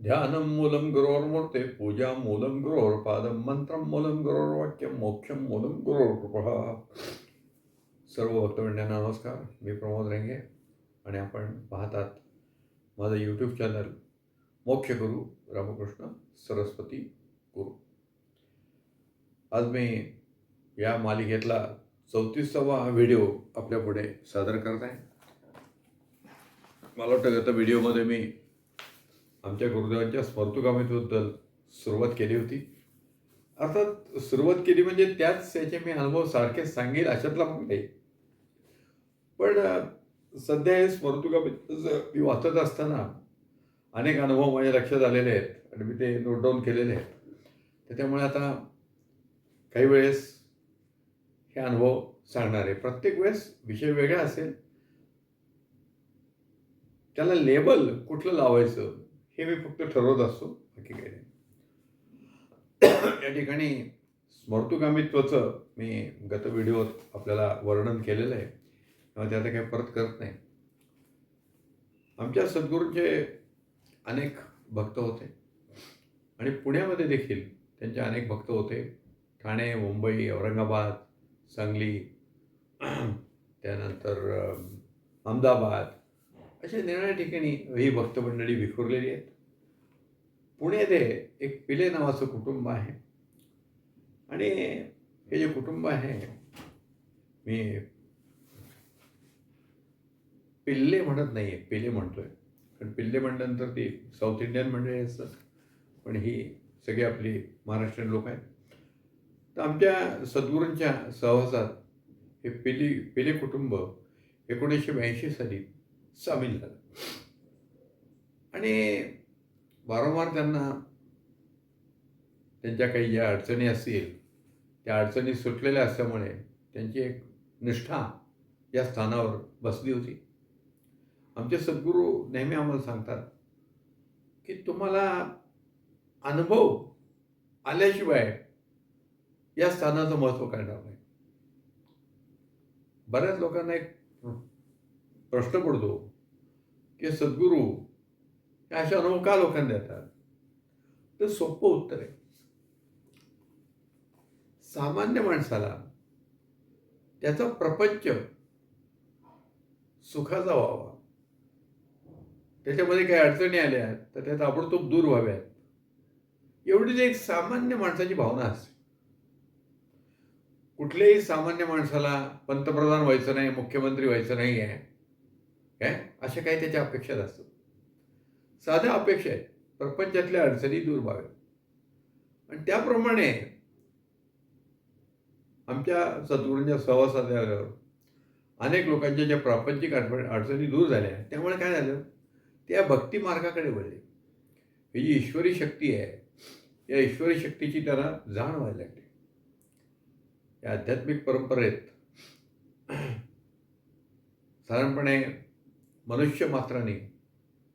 ध्यानं मूलं गुरोर्मूर्ते पूजा मूलं गुरोर्पादं मंत्रं मूलं गुरोर्वाक्यं मोक्षं मूलं गुरोर्कृपः सर्व भक्तमंडळांना नमस्कार मी प्रमोद रेंगे आणि आपण पाहतात माझं यूट्यूब चॅनल मोक्ष गुरु रामकृष्ण सरस्वती गुरु आज मी या मालिकेतला चौतीसावा व्हिडिओ आपल्यापुढे सादर करत आहे मला वाटतं गत व्हिडिओमध्ये मी आमच्या गुरुदेवांच्या स्मृतुकामितेबद्दल सुरुवात केली होती. अर्थात सुरुवात केली म्हणजे त्याच याचे मी अनुभव सारखेच सांगेल अशातला मग नाही पण सध्या हे स्मृतुकामित मी वाचत असताना अनेक अनुभव माझ्या लक्षात आलेले आहेत आणि मी ते नोट डाऊन केलेले आहेत. त्याच्यामुळे आता काही वेळेस हे अनुभव सांगणार आहे. प्रत्येक वेळेस विषय वेगळा असेल. त्याला लेबल कुठलं लावायचं? हे मी फक्त ठरवत असतो. बाकी काही नाही. या ठिकाणी स्मर्तुकामित्वाचं मी गत व्हिडिओत आपल्याला वर्णन केलेलं आहे. तेव्हा ते आता काही परत करत नाही. आमच्या सद्गुरूंचे अनेक भक्त होते. आणि पुण्यामध्ये देखील त्यांचे अनेक भक्त होते. ठाणे मुंबई औरंगाबाद सांगली त्यानंतर अहमदाबाद अशा निराळ्या ठिकाणी ही भक्त मंडळी विखुरलेली आहेत. पुणे येथे एक पिले नावाचं कुटुंब आहे. आणि हे जे कुटुंब आहे मी पिल्ले म्हणत नाही आहे पिले म्हणतोय. कारण पिल्ले म्हटल्यानंतर ती साऊथ इंडियन मंडळी असतात पण ही सगळी आपली महाराष्ट्रीयन लोक आहेत. तर आमच्या सद्गुरूंच्या सहवासात हे पिली पिले कुटुंब एकोणीसशे ब्याऐंशी साली सामील झालं. आणि वारंवार त्यांना त्यांच्या काही ज्या अडचणी असतील त्या अडचणी सुटलेल्या असल्यामुळे त्यांची एक निष्ठा या स्थानावर बसली होती. आमचे सद्गुरू नेहमी आम्हाला सांगतात की तुम्हाला अनुभव आल्याशिवाय या स्थानाचं महत्त्व कळणार नाही. बऱ्याच लोकांना एक प्रश्न पडतो की सद्गुरू अशा अनुभव का लोकांना देतात. तर सोपं उत्तर आहे. सामान्य माणसाला त्याचा प्रपंच सुखाचा व्हावा. त्याच्यामध्ये काही अडचणी आल्या तर त्या ताबडतोब दूर व्हाव्यात. एवढीच एक सामान्य माणसाची भावना असते. कुठल्याही सामान्य माणसाला पंतप्रधान व्हायचं नाही मुख्यमंत्री व्हायचं नाही आहे काय? अशा काही त्याच्या अपेक्षा असतात. साध्या अपेक्षा आहेत. प्रपंचातल्या अडचणी दूर व्हाव्यात. आणि त्याप्रमाणे आमच्या सद्गुरूंच्या सहवासात आल्यावर अनेक लोकांच्या ज्या प्रापंचिक अडचणी अडचणी दूर झाल्या त्यामुळे काय झालं? त्या भक्ती मार्गाकडे वळले. ही जी ईश्वरी शक्ती आहे या ईश्वरी शक्तीची त्यांना जाण व्हायला लागली. या आध्यात्मिक परंपरेत साधारणपणे मनुष्य मात्राने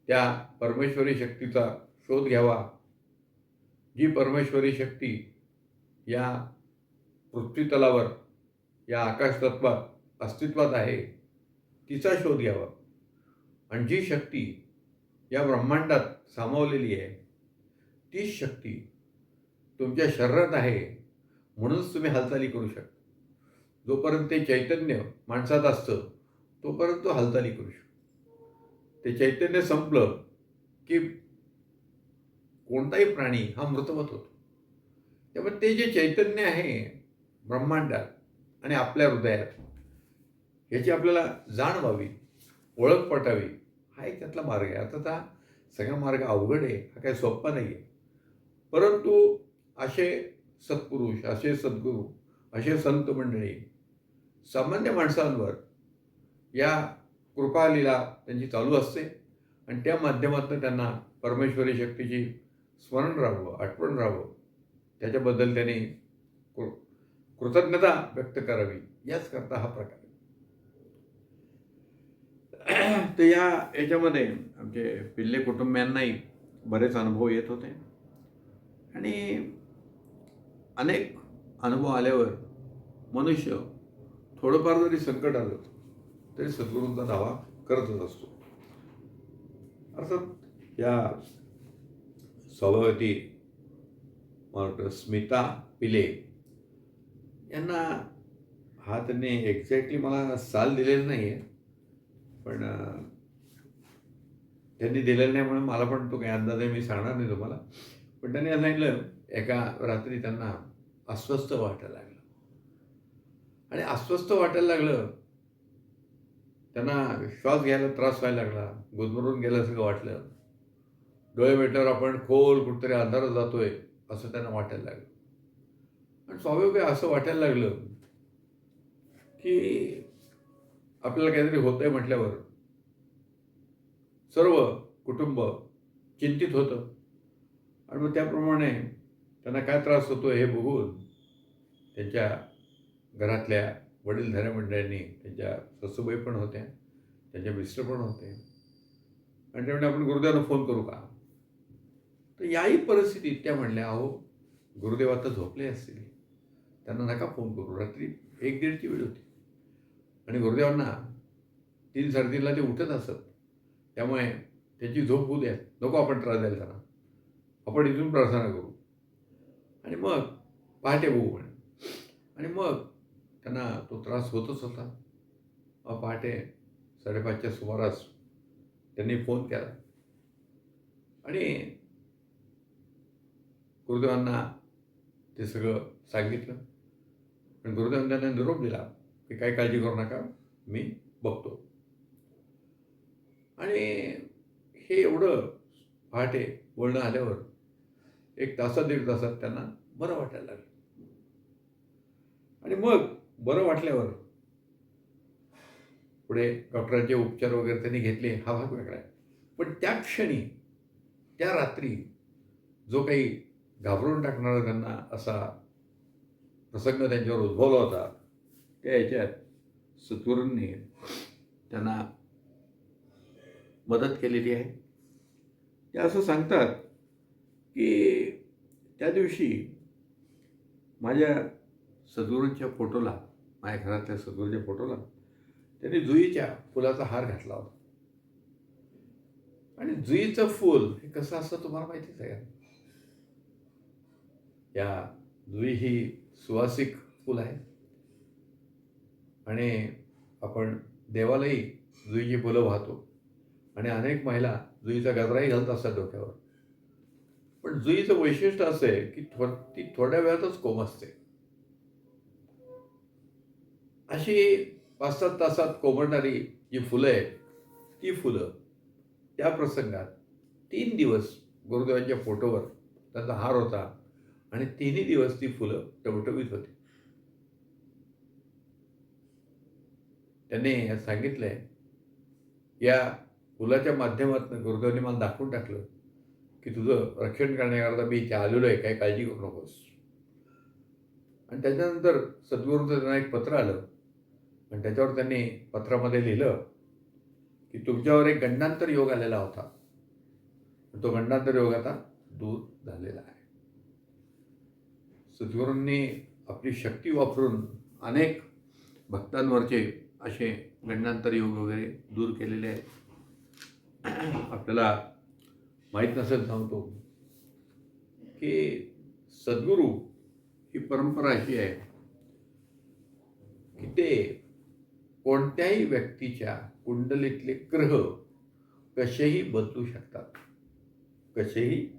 त्या परमेश्वरी शक्तीचा शोध घ्यावा. जी परमेश्वरी शक्ती या पृथ्वीतलावर या आकाशतत्वात अस्तित्वात आहे तिचा शोध घ्यावा. आणि जी शक्ती या ब्रह्मांडात सामावलेली आहे तीच शक्ती तुमच्या शरीरात आहे म्हणूनच तुम्ही हालचाली करू शकता. जोपर्यंत ते चैतन्य माणसात असतं तोपर्यंत तो हालचाली करू शकतो. ते चैतन्य संपलं की कोणताही प्राणी हा मृतवत होतो. त्यामुळे ते जे चैतन्य आहे ब्रह्मांडात आणि आपल्या हृदयात ह्याची आपल्याला जाण व्हावी ओळख पटावी हा एक त्यातला मार्ग आहे. आता हा सगळा मार्ग अवघड आहे हा काही सोपा नाही आहे परंतु असे सत्पुरुष असे सद्गुरू असे संत मंडळी सामान्य माणसांवर या कृपालीला त्यांची चालू असते. आणि त्या माध्यमातून त्यांना परमेश्वरी शक्तीची स्मरण राहावं आठवण राहावं. त्याच्याबद्दल त्यांनी कृ कृतज्ञता व्यक्त करावी. याच करता हा प्रकार आहे. तर या याच्यामध्ये आमचे पिल्ले कुटुंबियांनाही बरेच अनुभव येत होते. आणि अनेक अनुभव आल्यावर मनुष्य थोडंफार जरी संकट आलं तरी सद्गुरूंचा दावा करतच असतो. अर्थात या सभापती मला स्मिता पिले यांना हा त्यांनी एक्झॅक्टली मला साल दिलेला नाही आहे पण त्यांनी दिलेला नाही म्हणून मला पण तो काही अंदाज आहे मी सांगणार नाही तुम्हाला. पण त्यांनी सांगितलं एका रात्री त्यांना अस्वस्थ वाटायला लागलं. आणि अस्वस्थ वाटायला लागलं त्यांना श्वास घ्यायला त्रास व्हायला लागला. गुदमरून गेल्यासारखं वाटलं. डोळे मिटल्यावर आपण खोल कुठेतरी अंधारात जातोय असं त्यांना वाटायला लागलं. आणि स्वाभाविक आहे असं वाटायला लागलं की आपल्याला काहीतरी होतंय म्हटल्यावर सर्व कुटुंब चिंतित होतं. आणि मग त्याप्रमाणे त्यांना काय त्रास होतो हे बघून त्यांच्या घरातल्या वडीलधाऱ्या मंडळांनी त्यांच्या ससूबाई पण होत्या त्यांच्या मिस्टर पण होते. आणि त्यामुळे आपण गुरुदेवांना फोन करू का? तर याही परिस्थितीत त्या म्हणल्या अहो गुरुदेव आता झोपले असतील. त्यांना नका फोन करू. रात्री एक दीडची वेळ होती. आणि गुरुदेवांना तीन साडेतीनला ते उठत असत. त्यामुळे त्याची झोप होऊ द्या. नको आपण त्रास द्यायला त्यांना. आपण इथून प्रार्थना करू. आणि मग पहाटे बघू म्हणे. आणि मग त्यांना तो त्रास होतच होता. मग पहाटे साडेपाचच्या सुमारास त्यांनी फोन केला. आणि गुरुदेवांना ते सगळं सांगितलं. आणि गुरुदेवांनी त्यांना निरोप दिला की काही काळजी करू नका मी बघतो. आणि हे एवढं पहाटे बोलणं आल्यावर एक तासात दीड तासात त्यांना बरं वाटायला लागलं. आणि मग बरं वाटल्यावर. पुढे डॉक्टरांचे उपचार वगैरे त्यांनी घेतले हा भाग वेगळा आहे. पण त्या क्षणी त्या रात्री जो काही घाबरून टाकणारा त्यांना असा प्रसंग त्यांच्यावर उद्भवला होता त्या याच्यात सत्वरूंनी त्यांना मदत केलेली आहे. ते असं सांगतात की त्या दिवशी माझ्या सद्गुरूंच्या फोटोला माझ्या घरातल्या सद्गुरूंच्या फोटोला त्यांनी जुईच्या फुलाचा हार घातला होता. आणि जुईचं फूल हे कसं असतं तुम्हाला माहितीच आहे या जुई ही सुवासिक फूल आहे. आणि आपण देवालाही जुईची फुलं वाहतो. आणि अनेक महिला जुईचा गजराही घालत असतात डोक्यावर. पण जुईचं वैशिष्ट्य असं आहे की थो ती थोड्या वेळातच कोमसते अशी पाच सात तासात कोमडणारी जी फुलं आहेत ती फुलं त्या प्रसंगात तीन दिवस गुरुदेवांच्या फोटोवर त्यांचा हार होता आणि तिन्ही दिवस ती फुलं टवटवीत होती. त्याने सांगितलंय या फुलाच्या माध्यमातून गुरुदेवाने मला दाखवून टाकलं की तुझं रक्षण करण्याकरता मी इथे आलेलो आहे काही काळजी करू नकोस. आणि त्याच्यानंतर सद्गुरूंचं त्यांना एक पत्र आलं. आणि त्याच्यावर त्यांनी पत्रामध्ये लिहिलं की तुमच्यावर एक गंडांतर योग आलेला होता. तो गंडांतर योग आता दूर झालेला आहे. सद्गुरूंनी आपली शक्ती वापरून अनेक भक्तांवरचे असे गंडांतर योग वगैरे दूर केलेले आहेत. आपल्याला माहीत नसेल सांगतो की सद्गुरू ही परंपरा अशी आहे की ते कोणत्याही व्यक्तीच्या कुंडलीतले ग्रह कसेही बदलू शकतात कसेही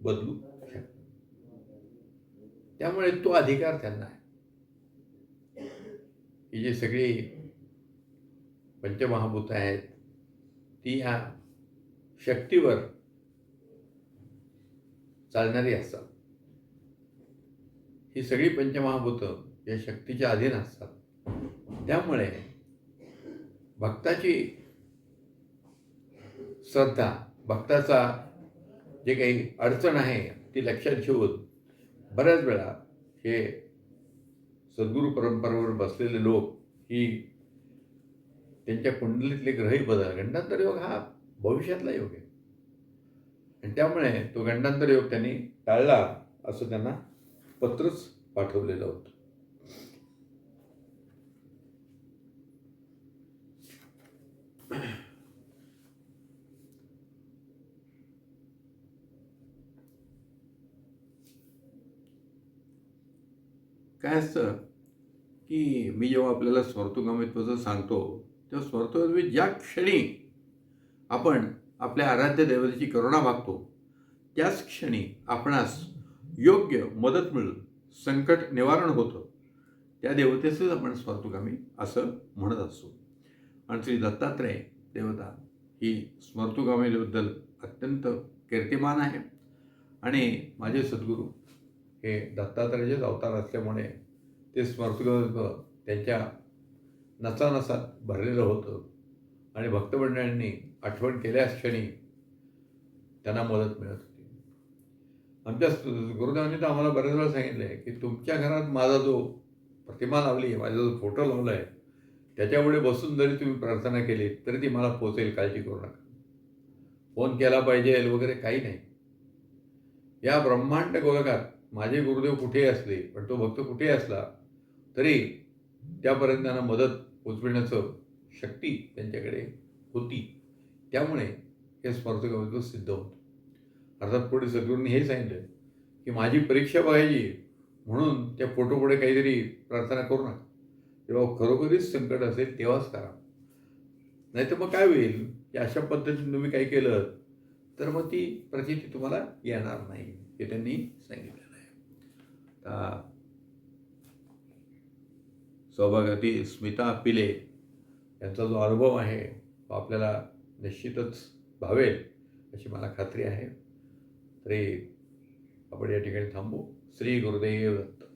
बदलू शकतात. त्यामुळे तो अधिकार त्यांना आहे. ही जी सगळी पंचमहाभूत आहेत ती ह्या शक्तीवर चालणारी असतात. ही सगळी पंचमहाभूतं या शक्तीच्या अधीन असतात. त्यामुळे भक्ताची श्रद्धा भक्ताचा जे काही अडचण आहे ती लक्षात घेऊन बऱ्याच वेळा हे सद्गुरू परंपरेवर बसलेले लोक ही त्यांच्या कुंडलीतले ग्रही बदल. घंटांतर योग हा भविष्यातला योग आहे. आणि त्यामुळे तो घंटांतर योग त्यांनी टाळला असं त्यांना पत्रच पाठवलेलं होतं. काय असतं की मी जेव्हा आपल्याला स्मर्तुकामित्वाचं सांगतो तेव्हा स्मर्तुकामित ज्या क्षणी आपण आपल्या आराध्य दैवताची करुणा मागतो त्याच क्षणी आपणास योग्य मदत मिळून संकट निवारण होतं. त्या देवतेचंच आपण स्मर्तुकामी असं म्हणत असतो. आणि श्री दत्तात्रय देवता ही स्मर्तुगामीबद्दल अत्यंत कीर्तिमान आहे. आणि माझे सद्गुरू हे दत्तात्रयाचेच अवतार असल्यामुळे ते स्मर्तुकामित्व त्यांच्या नसानसात भरलेलं होतं. आणि भक्तमंडळांनी आठवण केल्यास क्षणी त्यांना मदत मिळत होती. आमच्या गुरुदेवांनी तर आम्हाला बऱ्याच वेळा सांगितलं आहे की तुमच्या घरात माझा जो प्रतिमा लावली आहे माझा जो फोटो लावला आहे त्याच्यामुळे बसून जरी तुम्ही प्रार्थना केली तरी ती मला पोचेल काळजी करू नका. फोन केला पाहिजे वगैरे काही नाही. या ब्रह्मांड गोलकात माझे गुरुदेव कुठेही असले पण तो भक्त कुठेही असला तरी त्यापर्यंत त्यांना मदत पोचविण्याचं शक्ती त्यांच्याकडे होती. त्यामुळे हे स्मर्तकत्व सिद्ध होतं. अर्थात पुढे सद्गुरूंनी हे सांगितलं की माझी परीक्षा बघायची म्हणून त्या फोटोपुढे काहीतरी प्रार्थना करू नका. जेव्हा खरोखरीच संकट असेल तेव्हाच करा. नाही तर मग काय होईल की अशा पद्धतीने तुम्ही काही केलं तर मग ती प्रचिती तुम्हाला येणार नाही हे त्यांनी सांगितलं. आहे स्मिता पिले यांचा जो अनुभव आहे. तो आपल्याला निश्चितच भावेल अशी मला खात्री आहे. तरी आपण या ठिकाणी थांबू. श्री गुरुदेव दत्त.